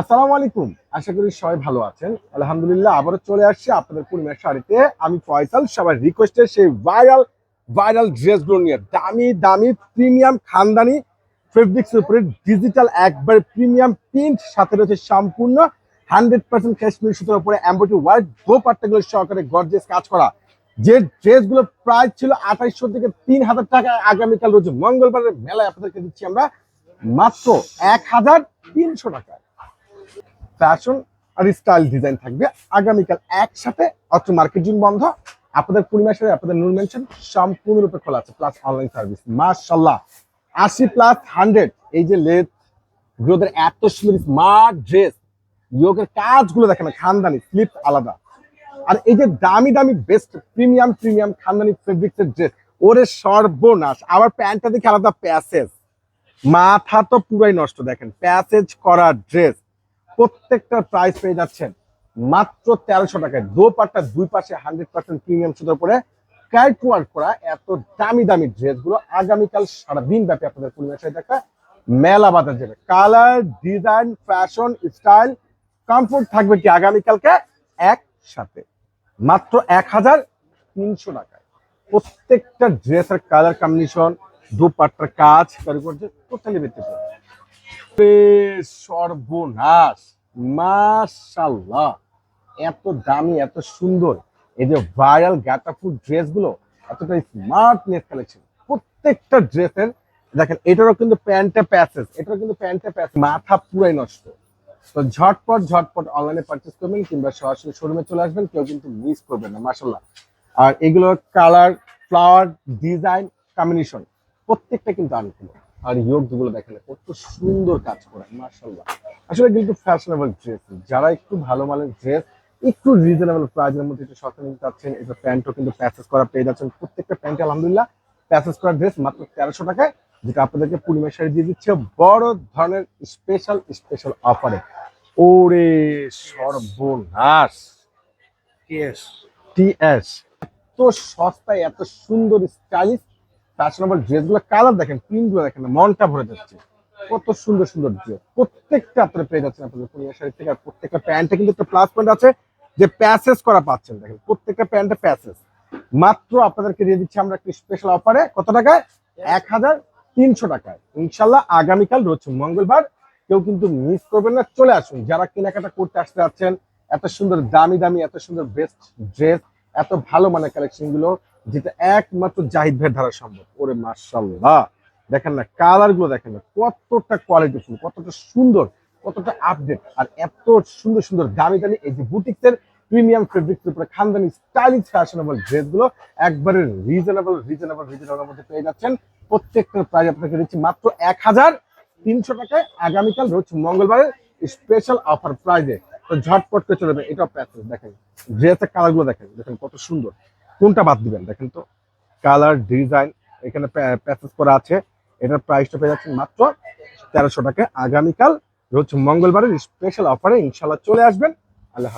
আসসালামু আলাইকুম। আশা করি সবাই ভালো আছেন। আলহামদুলিল্লাহ আবারও চলে আসছি আপনাদের পূর্ণিমার শাড়িতে। আমি ফয়সাল, সবার রিকোয়েস্টে সেই ভাইরাল ভাইরাল ড্রেসগুলো নিয়ে। দামি দামি প্রিমিয়াম খানদানি ফেব্রিক্সের উপরে ডিজিটাল একবার প্রিমিয়াম প্রিন্ট সাথে রয়েছে সম্পূর্ণ হান্ড্রেড পার্সেন্ট কাশ্মীর সুতোর উপরে এম্বয়ডারি ওয়ার্ক দো পাট্টাগুলো সহকারে গর্জেস কাজ করা। যে ড্রেসগুলো প্রাইস ছিল আঠাইশশো থেকে তিন হাজার টাকা, আগামীকাল রয়েছে মঙ্গলবারের মেলায় আপনাদেরকে দিচ্ছি আমরা মাত্র এক হাজার তিনশো টাকা ফ্যাশন আর স্টাইল ডিজাইন থাকবে। আগামীকাল একসাথে অত্র মার্কেটিং বন্ধ। আপনাদের পূর্ণিমা সাথে আপনাদের নূর মেনশন সম্পূর্ণরূপে খোলা আছে প্লাস অনলাইন সার্ভিস মাশাল্লাহ আশি প্লাস হান্ড্রেড এই যে লেথ গ্রোদের এত সুন্দর স্মার্ট ড্রেস ইয়োগের কাজগুলো দেখেন, খানদানি স্লিপ আলাদা। আর এই যে দামি দামি বেস্ট প্রিমিয়াম প্রিমিয়াম খানদানি ফেব্রিক্সের ড্রেস ওরে সর্বনাশ। আবার প্যান্টটা দেখে আলাদা প্যাসেজ মাথা তো পুরাই নষ্ট, দেখেন। প্যাসেজ করা ড্রেস প্রত্যেকটার প্রাইস পেয়ে যাচ্ছেন। মাত্র তেরোশো টাকায়। দো পাটটা দুই পাশে হান্ড্রেড পার্সেন্ট প্রিমিয়াম সুতোর উপরে। ক্যাট ওয়ার্ক করা এত দামি দামি ড্রেসগুলো আগামীকাল সারাদিন ব্যাপী আপনাদের পরিবেশে দেখা মেলা বাজার যাবে colour design fashion style comfort থাকবে কি আগামীকালকে? একসাথে। মাত্র এক হাজার তিনশো টাকায়। প্রত্যেকটা ড্রেসের কালার কম্বিনেশন দুপাট্টার কাজ কারিগরদের টোটালি ব্যক্তিগত সর্বনাশ মাশাল্লাহ এত দামি, এত সুন্দর। এই যে ভাইরাল গাটাফুল ড্রেসগুলো এতটা স্মার্টনেস কালেকশন। প্রত্যেকটা ড্রেসের, দেখেন, এটারও কিন্তু প্যান্টে প্যাসেজ, এটারও কিন্তু প্যান্টে প্যাসেজ। মাথা পুরাই নষ্ট। তো ঝটপট ঝটপট অনলাইনে পারচেস করবেন কিংবা সরাসরি শোরুমে চলে আসবেন, কেউ কিন্তু মিস করবেন না মাশাল্লাহ আর এগুলোর কালার ফ্লাওয়ার ডিজাইন কম্বিনেশন প্রত্যেকটা কিন্তু আনকুল আর ইয়োগ যেগুলো দেখেন কত সুন্দর কাজ করে মার্শাল্লাহ আসলে কিন্তু ফ্যাশনেবল ড্রেস যারা একটু ভালো মানের ড্রেস একটু রিজনেবল প্রাইজের মধ্যে একটু সস্তা নিতে চাচ্ছেন এটা প্যান্টও কিন্তু প্যাসেজ করা পেয়ে যাচ্ছেন। প্রত্যেকটা প্যান্টে আলহামদুলিল্লাহ প্যাসেজ করা ড্রেস মাত্র তেরোশো টাকায় যেটা আপনাদেরকে পূর্ণিমা শাড়ি দিয়ে দিচ্ছে বড় ধরনের স্পেশাল স্পেশাল অফারে ওরে সর্বনাশ! ইয়েস টিএস এত সস্তায় এত সুন্দর স্টাইলিশ ফ্যাশনেবল ড্রেসগুলো কালার দেখেন প্রিন্টগুলো দেখেন, মনটা ভরে যাচ্ছে। কত সুন্দর সুন্দর ড্রেস প্রত্যেকটা আপনারা পেয়ে যাচ্ছেন আপনাদের পূর্ণিমা শাড়ি থেকে, আর প্রত্যেকটা প্যান্টে কিন্তু একটা প্লাস পয়েন্ট আছে, যে প্যাসেজ করা পাচ্ছেন দেখেন, প্রত্যেকটা প্যান্টে প্যাসেজ মাত্র আপনাদেরকে দিয়ে দিচ্ছি আমরা একটা স্পেশাল অফারে কত টাকায়? এক হাজার তিনশো টাকায়। ইনশাল্লাহ আগামীকাল রোজ মঙ্গলবার, কেউ কিন্তু মিস করবেন না, চলে আসুন। যারা কেনাকাটা করতে আসতে যাচ্ছেন, এত সুন্দর দামি দামি, এত সুন্দর বেস্ট ড্রেস এত ভালো মানের কালেকশনগুলো যেটা একমাত্র জাহিদ ভাইয়ের দ্বারা সম্ভব। ওরে মার্শাল্লাহ দেখেন না কালারগুলো দেখেন না, কতটা কোয়ালিটি ফুল কতটা সুন্দর, কতটা আপডেট আর এত সুন্দর সুন্দর দামি দামি এই যে বুটিক্সের প্রিমিয়াম ফেব্রিক্স উপরে খানদানি স্টাইলিশ ফ্যাশনেবল ড্রেসগুলো একবারে রিজনেবল রিজনেবল রিজনেবল মধ্যে পেয়ে যাচ্ছেন। প্রত্যেকটার প্রাইস আপনাকে দিচ্ছি মাত্র এক হাজার তিনশো টাকায়। আগামীকাল রোজ মঙ্গলবারের স্পেশাল অফার প্রাইজে তো ঝটপট করে চলে যাবে এটাও প্যাসেজ দেখেন ড্রেসের কালারগুলো দেখেন দেখেন কত সুন্দর। কোনটা বাদ দিবেন? দেখেন তো, কালার, ডিজাইন, এখানে প্যাসেজ করা আছে। এটার প্রাইসটা পেয়ে যাচ্ছেন মাত্র তেরোশো টাকা। আগামীকাল রোজ মঙ্গলবারের স্পেশাল অফারে ইনশাল্লাহ চলে আসবেন। আল্লাহ